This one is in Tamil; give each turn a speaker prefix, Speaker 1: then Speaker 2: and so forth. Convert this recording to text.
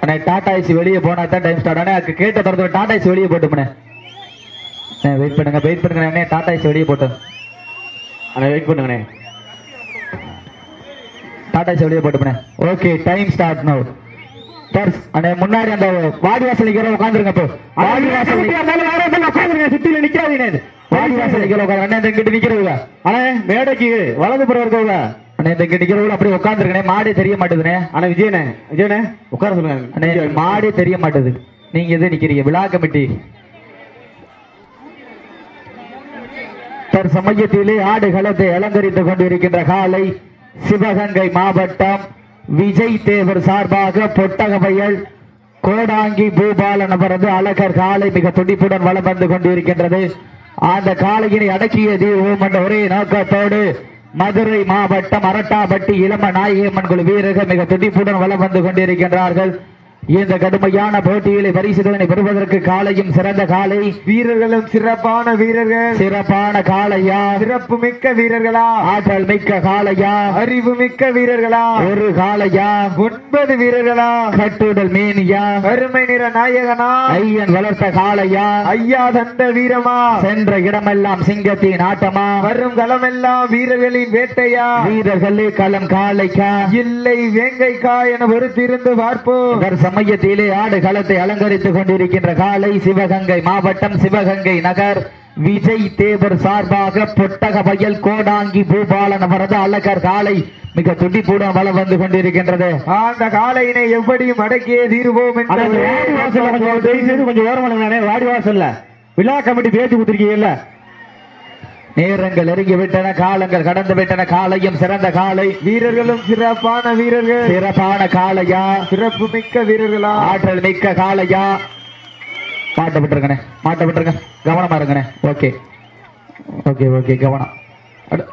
Speaker 1: அண்ணே டாடா ஐசி வெளியே போனா தான் டைம் ஸ்டார்ட் அண்ணே அதுக்கு கேட்ட திறந்து டாடா ஐசி வெளியே போட்டுமண்ணே வெயிட் பண்ணுங்க வெயிட் பண்ணுங்க அண்ணே டாடா ஐசி வெளியே போட்டு. அண்ணே வெயிட் பண்ணுங்கண்ணே. டாடா ஐசி வெளியே போட்டுமண்ணே okay time start now first அண்ணே முன்னாடி அந்த வாடி வாசல் நிக்கிற உட்காந்துருங்க இப்போ வாடி வாசல் உட்காந்துருங்க சுத்தியில நிக்காதீங்க வாடி வாசல் நிக்கிற உட்காந்து அண்ணே இந்த கிட்ட நிக்கிறவங்க அண்ணே மேடைக்கு வலது புறம் இருக்கவங்க. அண்ணே இந்த கிட்ட நிக்கிறவங்க அப்படியே உட்காந்துருக்கனே மாடே தெரிய மாட்டேதுனே.
Speaker 2: அண்ணா விஜயண்ணே விஜயண்ணே உட்கார சொல்லுங்க.
Speaker 1: அண்ணே மாடே தெரிய மாட்டேது. நீங்க எது நிக்கிறீங்க? விழா கமிட்டி. தற்சமயத்திலே ஆடுகளத்தை அலங்கரித்துக் கொண்டிருக்கின்ற காலை சிவகங்கை மாவட்டம் விஜய் தேவர் சார்பாக பொட்டகவயல் கோடாங்கி பூபாலன் அவரது அழகர் காலை மிக துடிப்புடன் வலம் வந்து கொண்டிருக்கின்றது. அந்த காளையினை அடக்கிய தீர்வோம் என்ற ஒரே நோக்கத்தோடு மதுரை மாவட்டம் அரட்டாபட்டி இளம நாயகம்மன் குழு வீரர்கள் மிக துடிப்புடன் வலம் வந்து கொண்டிருக்கின்றார்கள். இந்த கடுமையான போட்டியிலே பரிசுகளை பெறுவதற்கு காலையும் சிறந்த காலை.
Speaker 2: வீரர்களும் சிறப்பான வீரர்கள்.
Speaker 1: சிறப்பான காளையா
Speaker 2: சிறப்பு மிக்க வீரர்களா?
Speaker 1: ஆற்றல் மிக்க காளையா
Speaker 2: அறிவு மிக்க வீரர்களா?
Speaker 1: ஒரு காளையா
Speaker 2: ஒன்பது வீரர்களா?
Speaker 1: கட்டுடல் மேனியா?
Speaker 2: கருமை நிற நாயகனா?
Speaker 1: ஐயன் வளர்த்த காளையா
Speaker 2: ஐயா தந்த வீரமா?
Speaker 1: சென்ற இடமெல்லாம் சிங்கத்தின் ஆட்டமா?
Speaker 2: வரும் களமெல்லாம் வீரர்களின் வேட்டையா?
Speaker 1: வீரர்களே களம் காளைக்கா
Speaker 2: இல்லை வேங்கைக்கா என பொறுத்திருந்து பார்ப்போம்.
Speaker 1: சமயத்திலே ஆடு களத்தை அலங்கரித்துக் கொண்டிருக்கின்ற காலை சிவகங்கை மாவட்டம் சிவகங்கை நகர். விஜய் தேவர் சார்பாக பொட்டக வயல் கோடாங்கி பூபாலன் அவரது அழகர் காலை மிக துடிப்புடன் வலம் வந்து கொண்டிருக்கின்றது.
Speaker 2: அந்த காலையினை எப்படியும் அடக்கியே தீருவோம்
Speaker 1: கொஞ்சம் ஓரமான வாடி வாசல்ல விழா கமிட்டி பேச்சு கொடுத்திருக்கீங்கல்ல? நேரங்கள் நெருங்கி விட்டன காலங்கள் கடந்து விட்டன காலையும் சிறந்த காலை.
Speaker 2: வீரர்களும் சிறப்பான வீரர்கள்.
Speaker 1: சிறப்பான காளையா
Speaker 2: சிறப்பு மிக்க வீரர்களா?
Speaker 1: ஆற்றல் மிக்க காளையா மாட்ட விட்டுருங்கண்ணே மாட்ட விட்டுருங்க. கவனமா இருங்கண்ணே. ஓகே. ஓகே ஓகே கவனம். அடு-